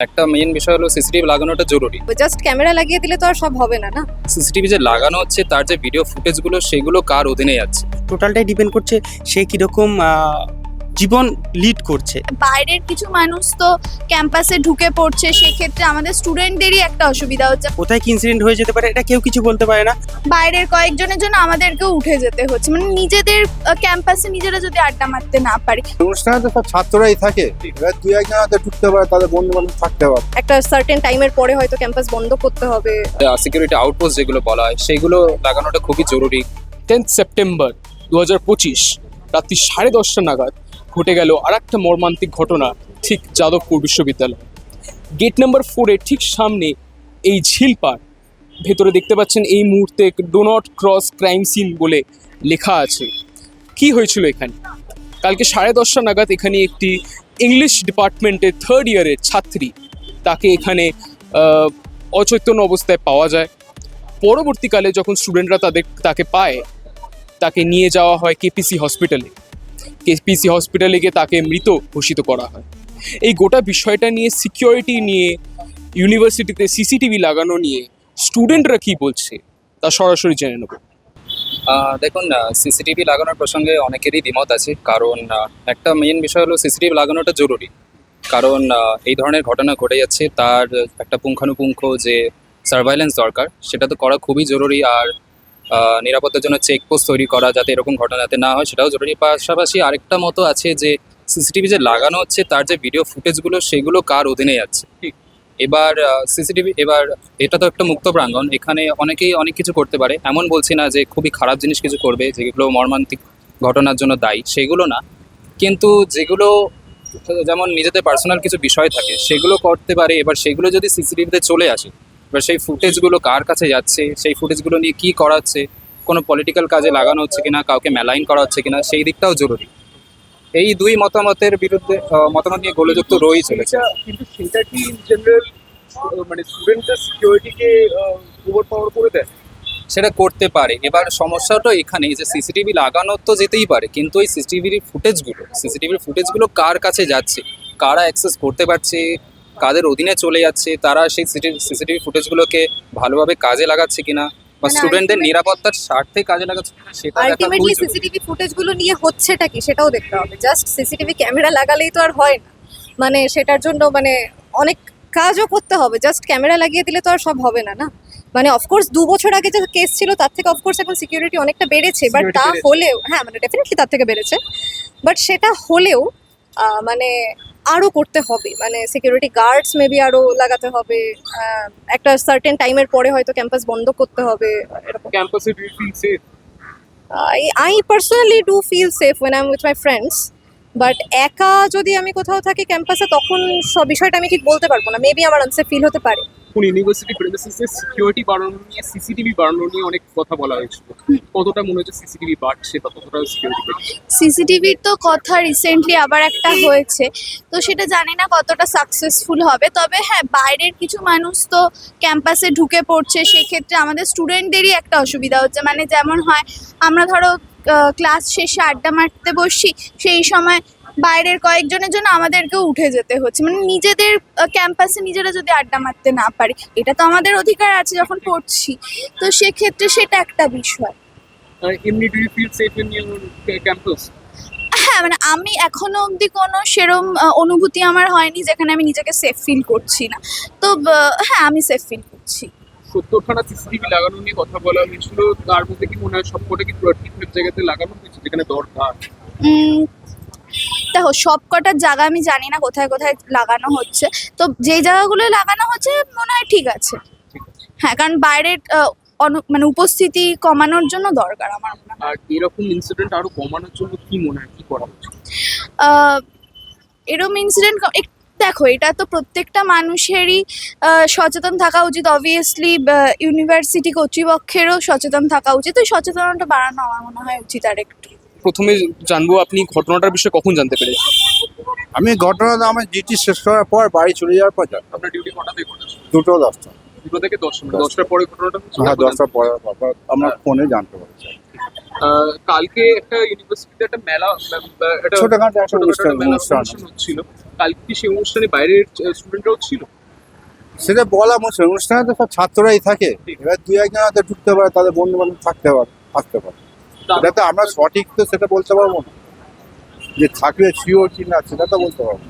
একটা মেইন বিষয় হলো সিসিটিভি লাগানোটা জরুরি। জাস্ট ক্যামেরা লাগিয়ে দিলে তো আর সব হবে না না? সিসিটিভি যে লাগানো হচ্ছে তার যে ভিডিও ফুটেজগুলো সেগুলো কার অধীনে যাচ্ছে টোটালটাই ডিপেন্ড করছে সে কীরকম জীবন লিড করছে। বাইরের কিছু মানুষ তো ক্যাম্পাসে ঢুকে পড়ছে সেক্ষেত্রে আমাদের স্টুডেন্টদেরই একটা অসুবিধা হচ্ছে। কোথায় কি ইনসিডেন্ট হয়ে যেতে পারে এটা কেউ কিছু বলতে পারে না। বাইরের কয়েকজনের জন্য আমাদেরকেও উঠে যেতে হচ্ছে। মানে নিজেদের ক্যাম্পাসে নিজেরা যদি আড্ডা মারতে না পারি। অনুষ্ঠানে তো সব ছাত্ররাই থাকে। এবার দুই একজন হয়তো ঢুকতে পারে তাদের বন্ধু বান্ধব থাকতে পারে একটা সার্টেন টাইমের পরে হয়তো ক্যাম্পাস বন্ধ করতে হবে। সিকিউরিটি আউটপোস্ট যেগুলো বলা হয় সেগুলো লাগানোটা খুবই জরুরি। টেন্থ সেপ্টেম্বর দু হাজার পঁচিশ রাত্রি সাড়ে দশটা নাগাদ ঘটে গেল আর একটা মর্মান্তিক ঘটনা ঠিক যাদবপুর বিশ্ববিদ্যালয়। গেট নাম্বার ফোরের ঠিক সামনে এই ঝিল পার ভেতরে দেখতে পাচ্ছেন এই মুহূর্তে do not cross crime scene বলে লেখা আছে। কি হয়েছিল এখানে? কালকে সাড়ে দশটা নাগাদ এখানে একটি ইংলিশ ডিপার্টমেন্টের থার্ড ইয়ারের ছাত্রী তাকে এখানে অচৈতন্য অবস্থায় পাওয়া যায়। পরবর্তীকালে যখন স্টুডেন্টরা তাদের, তাকে পায়, তাকে নিয়ে যাওয়া হয় কেপিসি হসপিটালে কেপিসি হসপিটালে গিয়ে তাকে মৃত ঘোষিত করা হয়। এই গোটা বিষয়টা নিয়ে সিকিউরিটি নিয়ে ইউনিভার্সিটিতে সিসিটিভি লাগানো নিয়ে স্টুডেন্টরা কি বলছে, তা সরাসরি জেনে নেব। দেখুন সিসিটিভি লাগানোর প্রসঙ্গে অনেকেরই দ্বিমত আছে, কারণ একটা মেইন বিষয় হলো সিসিটিভি লাগানোটা জরুরি। কারণ এই ধরনের ঘটনা ঘটে যাচ্ছে, তার একটা পুঙ্খানুপুঙ্খ যে সার্ভাইলেন্স দরকার, সেটা তো করা খুবই জরুরি, আর নিরাপত্তার জন্য চেকপোস্ট তৈরি করা যাতে এরকম ঘটনা যাতে না হয়, সেটাও জরুরি। পাশাপাশি আরেকটা মতো আছে যে সিসিটিভি যে লাগানো হচ্ছে, তার যে ভিডিও ফুটেজগুলো সেগুলো কার অধীনে যাচ্ছে? এবার সিসিটিভি এবার এটা তো একটা মুক্ত প্রাঙ্গণ, এখানে অনেকেই অনেক কিছু করতে পারে। এমন বলছি না যে খুবই খারাপ জিনিস কিছু করবে, যেগুলো মর্মান্তিক ঘটনার জন্য দায়ী, সেগুলো না। কিন্তু যেগুলো, যেমন নিজেদের পার্সোনাল কিছু বিষয় থাকে, সেগুলো করতে পারে। এবার সেগুলো যদি সিসিটিভিতে চলে আসে এবার সেই ফুটেজগুলো কার কাছে যাচ্ছে? সেই ফুটেজগুলো নিয়ে কী করাচ্ছে কোনো পলিটিক্যাল কাজে লাগানো হচ্ছে কিনা? কাউকে মেলাইন করা হচ্ছে কিনা? সেই দিকটাও জরুরি। এই দুই মতামতের বিরুদ্ধে মতামত নিয়ে গোলযুক্ত রয়েই চলেছে। কিন্তু সেটা কি জেনারেল মানে স্টুডেন্টদের সিকিউরিটিকে ওভার করে দেয়? সেটা করতে পারে। এবার সমস্যাটা এখানে যে সিসিটিভি লাগানো তো যেতেই পারে কিন্তু এই সিসিটিভির ফুটেজগুলো সিসিটিভির ফুটেজগুলো কার কাছে যাচ্ছে? কারা অ্যাক্সেস করতে পারছে? কাদের অধীনে চলে যাচ্ছে তারা সেই সিসিটিভি ফুটেজগুলোকে ভালোভাবে কাজে লাগাচ্ছে কিনা বা মানে স্টুডেন্টদের নিরাপত্তার স্বার্থে কাজে লাগাচ্ছে সেটা দেখা খুবই সিসিটিভি ফুটেজগুলো নিয়ে হচ্ছেটা কি সেটাও দেখতে হবে। জাস্ট সিসিটিভি ক্যামেরা লাগালেই তো আর হয় না। মানে সেটার জন্য মানে অনেক কাজও করতে হবে। জাস্ট ক্যামেরা লাগিয়ে দিলে তো আর সব হবে না না? মানে অফকোর্স দু বছর আগে যে কেস ছিল তার থেকে অফকোর্স এখন সিকিউরিটি অনেকটা বেড়েছে। বাট তা হলেও হ্যাঁ মানে ডেফিনেটলি তার থেকে বেড়েছে। বাট সেটা হলেও মানে আরও করতে হবে। মানে সিকিউরিটি গার্ডস মেবি আরও লাগাতে হবে। একটা সার্টেন টাইমের পরে হয়তো ক্যাম্পাস বন্ধ করতে হবে এরকম। Personally do feel safe when I with my friends but একা যদি আমি কোথাও থাকি ক্যাম্পাসে তখন সব বিষয়টা আমি ঠিক বলতে পারব না। মেবি আমার আনসেফ ফিল হতে পারে। কোন ইউনিভার্সিটি প্রেমিসিসে সিকিউরিটি বাড়ানো নিয়ে সিসিটিভি বাড়ানো নিয়ে অনেক কথা বলা হয়েছিল। কতটা মনে হচ্ছে সিসিটিভি বাড়ছে বা কতটা সিকিউরিটি সিসিটিভির তো কথা রিসেন্টলি আবার একটা হয়েছে। তো সেটা জানি না কতটা সাকসেসফুল হবে। তবে হ্যাঁ বাইরের কিছু মানুষ তো ক্যাম্পাসে ঢুকে পড়ছে, সেক্ষেত্রে আমাদের স্টুডেন্টদেরই একটা অসুবিধা হচ্ছে। মানে যেমন হয়, আমরা ধরো ক্লাস শেষে আড্ডা মারতে বসছি সেই সময় বাইরের কয়েকজনের জন্য আমাদেরকেও উঠে যেতে হচ্ছে। মানে নিজেদের ক্যাম্পাসে নিজেরা যদি আড্ডা মারতে না পারি এটা তো আমাদের অধিকার আছে যখন পড়ছি। তো সেক্ষেত্রে সেটা একটা বিষয়। এমনি do you feel safe in your campus হ্যাঁ মানে আমি এখনও অবধি কোনো সেরম অনুভূতি আমার হয়নি যেখানে আমি নিজেকে সেফ ফিল করছি না। তো হ্যাঁ আমি সেফ ফিল করছি। সত্তরখানা সিসিটিভি লাগানো নিয়ে কথা বলা হয়েছিল। তার মধ্যে কি মনে হয় সবকটা কি ঠিকঠাক জায়গাতে লাগানো হয়েছে যেখানে দরকার? দেখো সব কটার জায়গা আমি জানি না কোথায় কোথায় লাগানো হচ্ছে। তো যেই জায়গাগুলো লাগানো হচ্ছে মনে হয় ঠিক আছে। হ্যাঁ কারণ বাইরের মানে উপস্থিতি কমানোর জন্য দরকার আমার মনে হয়। আর এরকম ইনসিডেন্ট আরও কমানোর জন্য কি মনে হয় কি করা উচিত? এরম ইনসিডেন্ট দেখো এটা তো প্রত্যেকটা মানুষেরই সচেতন থাকা উচিত। অবভিয়াসলি ইউনিভার্সিটি কর্তৃপক্ষেরও সচেতন থাকা উচিত। তো সচেতনতা বাড়ানো আমার মনে হয় উচিত আর একটু প্রথমে জানব আপনি ঘটনাটার বিষয়ে কখন জানতে পেরেছেন? আমি ঘটনাটা আমার ডিউটি শেষ করার পর বাড়ি চলে যাওয়ার পর জানতাম আপনার ডিউটি কটা দুটো দশটা। দুটো থেকে দশটা মানে দশটার পরে ঘটনাটা হ্যাঁ দশটার পরে আমরা ফোনে জানতে পারছি। কালকে একটা ইউনিভার্সিটিতে একটা মেলা একটা ছোটখাটো একটা অনুষ্ঠান হচ্ছিল। কালকে কি সেই অনুষ্ঠানে বাইরের স্টুডেন্টরাও ছিল? সেটা বলা মুশকিল। অনুষ্ঠানে তো সব ছাত্ররাই থাকে। এবার দুই একজন হয়তো ঢুকতে পারে তাদের বন্ধু বান্ধব থাকতে পারে থাকতে পারে। এটা তো আমরা সঠিক তো সেটা বলতে পারব না। যে থাকলে শিওর কি না সেটা তো বলতে পারব।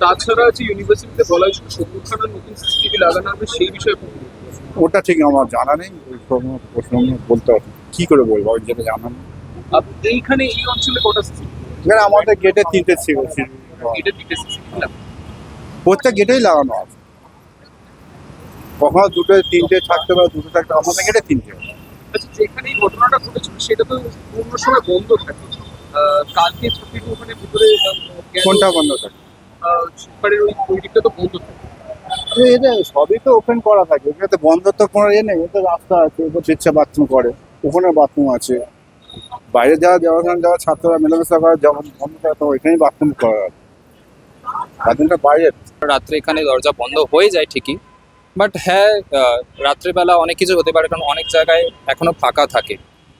তাছাড়া যে ইউনিভার্সিটিতে বলা হয়েছিল সত্তর খানার নতুন সিসিটিভি লাগানো হবে সেই বিষয়ে? ওটা ঠিক আমার জানা নেই। ওই কোনো প্রশ্ন বলতে পারব। কি করে বলব ওই যেটা জানা নেই এইখানে এই অঞ্চলে কটা সিসিটিভি আমাদের গেটে তিনটে ছিল এটা তিনটে সিসিটিভি প্রত্যেক গেটেই লাগানো আছে। কখনো দুটো তিনটে থাকতে পারে দুটো থাকতে আমাদের গেটে তিনটে। আচ্ছা যেখানে এই ঘটনাটা ঘটেছিল সেটা তো পূর্ণ সময় বন্ধ থাকে। কালকে ছুটির ওখানে ভিতরে কোনটা বন্ধ থাকে। সুপারের ওই দিকটা তো বন্ধ থাকে। তো এটা সবই তো ওপেন করা থাকে। এখানে তো বন্ধ তো কোনো ইয়ে নেই এটা রাস্তা আছে ওপর ইচ্ছা বাথরুম করে। ওখানে বাথরুম আছে। বাইরে যাওয়া যাওয়া যাওয়া ছাত্ররা মেলামেশা করে যেমন বন্ধ থাকে তো ওইখানেই বাথরুম করা আছে বাথরুমটা বাইরে। রাত্রে এখানে দরজা বন্ধ হয়ে যায় ঠিকই বাট হ্যাঁ রাত্রেবেলা অনেক কিছু হতে পারে কারণ অনেক জায়গায় এখনও ফাঁকা থাকে।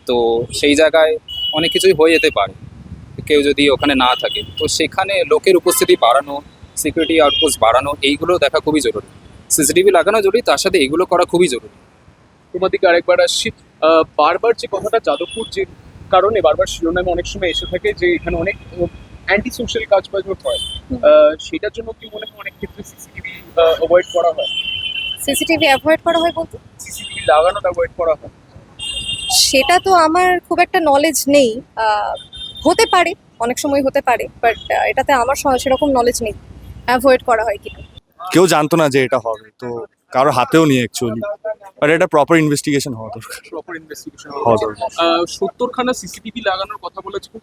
তো সেই জায়গায় অনেক কিছুই হয়ে যেতে পারে। কেউ যদি ওখানে না থাকে। তো সেখানে লোকের উপস্থিতি বাড়ানো সিকিউরিটি আউটপোস্ট বাড়ানো এইগুলো দেখা খুবই জরুরি। সিসিটিভি লাগানো জরুরি তার সাথে এইগুলো করা খুবই জরুরি। তোমার দিকে আরেকবার আসছি। বারবার যে কথাটা যাদবপুর যে কারণে বারবার শিরোনামে অনেক সময় এসে থাকে যে এখানে অনেক অ্যান্টি সোশ্যাল কাজ বাজ হয় সেটার জন্য কি মনে হয় অনেক ক্ষেত্রে সিসিটিভি অ্যাভয়েড করা হয়? সিসিটিভি অ্যাভয়েড করা হয় বলতে? সিসিটিভি লাগানোটা অ্যাভয়েড করা হয়। সেটা তো আমার খুব একটা নলেজ নেই। আহ, হতে পারে অনেক সময় হতে পারে বাট এটাতে আমার সেরকম নলেজ নেই। অ্যাভয়েড করা হয় কি কেউ জানতো না যে এটা হবে তো কারোর হাতেও নেই অ্যাকচুয়ালি বাট এটা প্রপার ইনভেস্টিগেশন হওয়া দরকার। প্রপার ইনভেস্টিগেশন হওয়া দরকার। সত্তরখানা সিসিটিভি লাগানোর কথা বলেছে খুব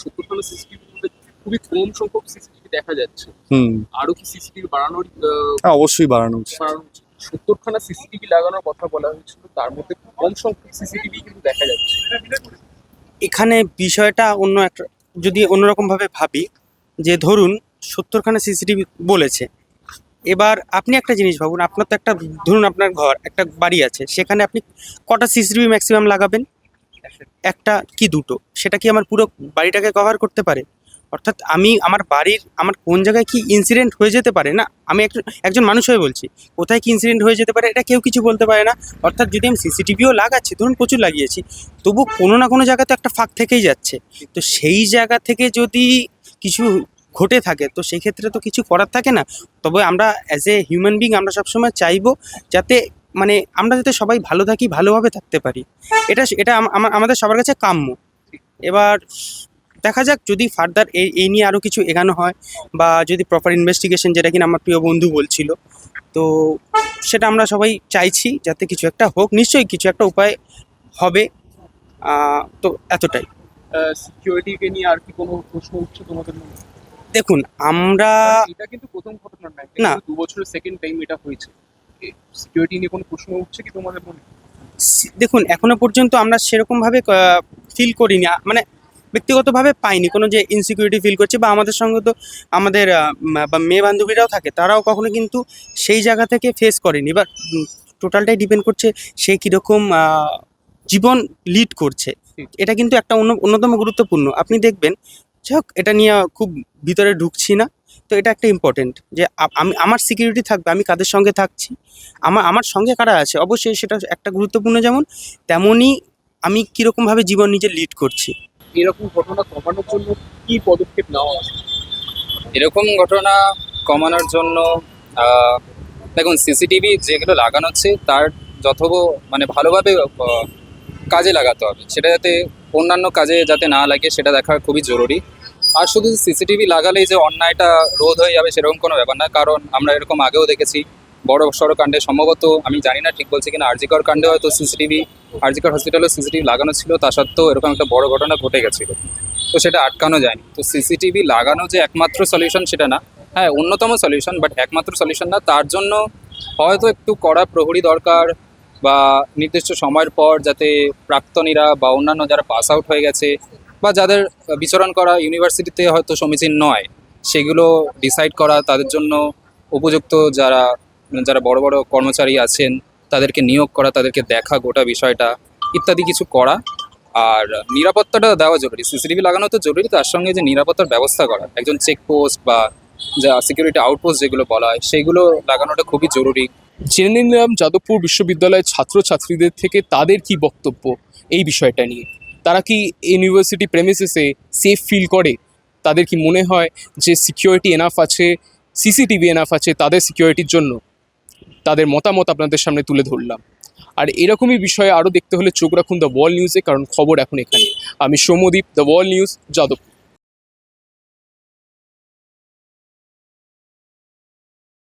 সত্তরখানা সিসিটিভি খুবই কম সংখ্যক সিসিটিভি দেখা যাচ্ছে। হুম। আরও কি সিসিটিভি বাড়ানোর হ্যাঁ অবশ্যই বাড়ানো বাড়ানো উচিত। সত্তরখানা সিসিটিভি লাগানোর কথা বলা হয়েছিল, তার মধ্যে কম সংখ্যক সিসিটিভি কিন্তু দেখা যাচ্ছে। এখানে বিষয়টা অন্য একটা যদি অন্যরকমভাবে ভাবি, যে ধরুন সত্তরখানা সিসিটিভি বলেছে, এবার আপনি একটা জিনিস ভাবুন, আপনার তো একটা ধরুন আপনার ঘর, একটা বাড়ি আছে, সেখানে আপনি কটা সিসিটিভি ম্যাক্সিমাম লাগাবেন? একটা কি দুটো? সেটা কি আমার পুরো বাড়িটাকে কভার করতে পারে? অর্থাৎ আমি আমার বাড়ির, আমার কোন জায়গায় কি ইনসিডেন্ট হয়ে যেতে পারে না? আমি একজন একজন মানুষ হয়ে বলছি। কোথায় কি ইনসিডেন্ট হয়ে যেতে পারে এটা কেউ কিছু বলতে পারে না। অর্থাৎ যদি আমি সিসিটিভিও লাগাচ্ছি, ধরুন প্রচুর লাগিয়েছি, তবু কোনো না কোনো জায়গাতে একটা ফাঁক থেকেই যাচ্ছে। তো সেই জায়গা থেকে যদি কিছু ঘটে থাকে, তো সেই ক্ষেত্রে তো কিছু করার থাকে না। তবে আমরা অ্যাজ এ হিউম্যান বিং আমরা সবসময় চাইব যাতে মানে আমরা যাতে সবাই ভালো থাকি, ভালোভাবে থাকতে পারি। এটা এটা আম- আমাদের সবার কাছে কাম্য। এবার দেখা যাক যদি ফার্দার এই এই নিয়ে আরও কিছু এগানো হয় বা যদি প্রপার ইনভেস্টিগেশন যেটা কিনা আমার প্রিয় বন্ধু বলছিল। তো সেটা আমরা সবাই চাইছি যাতে কিছু একটা হোক নিশ্চয়ই কিছু একটা উপায় হবে তো এতটাই। সিকিউরিটিকে নিয়ে আর কি কোনো প্রশ্ন উঠছে তোমাদের মনে? দেখুন আমরা এটা কিন্তু প্রথম ঘটনা না। না দু বছরের সেকেন্ড টাইম এটা হয়েছে। সিকিউরিটি নিয়ে কোনো প্রশ্ন উঠছে কি তোমাদের মনে? দেখুন এখনও পর্যন্ত আমরা সেরকমভাবে ফিল করিনি। আ- মানে ব্যক্তিগতভাবে পাইনি। কোনো যে ইনসিকিউরিটি ফিল করছে বা আমাদের সঙ্গে তো আমাদের বা মেয়ে বান্ধবীরাও থাকে, তারাও কখনো কিন্তু সেই জায়গা থেকে ফেস করেনি। এবার টোটালটাই ডিপেন্ড করছে সে কীরকম জীবন লিড করছে। এটা কিন্তু একটা অন্য, অন্যতম গুরুত্বপূর্ণ। আপনি দেখবেন, যাই এটা নিয়ে খুব ভিতরে ঢুকছি না। তো এটা একটা ইম্পর্টেন্ট যে আমি, আমার সিকিউরিটি থাকবে, আমি কাদের সঙ্গে থাকছি? আমার আমার সঙ্গে কারা আছে? অবশ্যই সেটা একটা গুরুত্বপূর্ণ যেমন, তেমনই আমি কীরকমভাবে জীবন নিজে লিড করছি। এরকম ঘটনা কমানোর জন্য কি পদক্ষেপ নেওয়া এরকম ঘটনা কমানোর জন্য দেখুন, সিসিটিভি যেগুলো লাগানো হচ্ছে তার যথব মানে ভালোভাবে কাজে লাগাতে হবে। সেটা যাতে অন্যান্য কাজে যাতে না লাগে, সেটা দেখা খুবই জরুরি। আর শুধু সিসিটিভি লাগালেই যে অন্যায়টা রোধ হয়ে যাবে, সেরকম কোনো ব্যাপার না। কারণ আমরা এরকম আগেও দেখেছি বড় সড়ো কাণ্ডে সম্ভবত, আমি জানি না ঠিক বলছি কিনা, আরজিকর কাণ্ডে হয়তো সিসিটিভি, আরজিকর হসপিটালে সিসিটিভি লাগানো ছিল, তা সত্ত্বেও এরকম একটা বড় ঘটনা ঘটে গেছিল। তো সেটা আটকানো যায়নি। তো সিসিটিভি লাগানো যে একমাত্র সলিউশন সেটা না। হ্যাঁ অন্যতম সলিউশন বাট একমাত্র সলিউশন না, তার জন্য হয়তো একটু কড়া প্রহরী দরকার বা নির্দিষ্ট সময়ের পর যাতে প্রাক্তনীরা বা অন্যান্য যারা পাস আউট হয়ে গেছে বা যাদের বিচরণ করা ইউনিভার্সিটিতে হয়তো সমীচীন নয়, সেগুলো ডিসাইড করা তাদের জন্য উপযুক্ত যারা যারা বড় বড় কর্মচারী আছেন, তাদেরকে নিয়োগ করা, তাদেরকে দেখা, গোটা বিষয়টা ইত্যাদি কিছু করা। আর নিরাপত্তাটা দেওয়া জরুরি। সিসিটিভি লাগানো তো জরুরি, তার সঙ্গে যে নিরাপত্তার ব্যবস্থা করা। একজন চেকপোস্ট বা যা সিকিউরিটি আউটপোস্ট যেগুলো বলা হয়, সেগুলো লাগানোটা খুবই জরুরি। জেনে নিলাম যাদবপুর বিশ্ববিদ্যালয়ের ছাত্রছাত্রীদের থেকে তাদের কি বক্তব্য এই বিষয়টা নিয়ে? তারা কি ইউনিভার্সিটি প্রেমিসেসে সেফ ফিল করে? তাদের কি মনে হয় যে সিকিউরিটি এনাফ আছে সিসিটিভি এনাফ আছে তাদের সিকিউরিটির জন্য? তাদের মতামত আপনাদের সামনে তুলে ধরলাম। আর এরকমই বিষয়ে আরও দেখতে হলে চোখ রাখুন দ্য ওয়াল নিউজে কারণ খবর এখন এখানে। আমি Soumyadip The Wall News Jadavpur.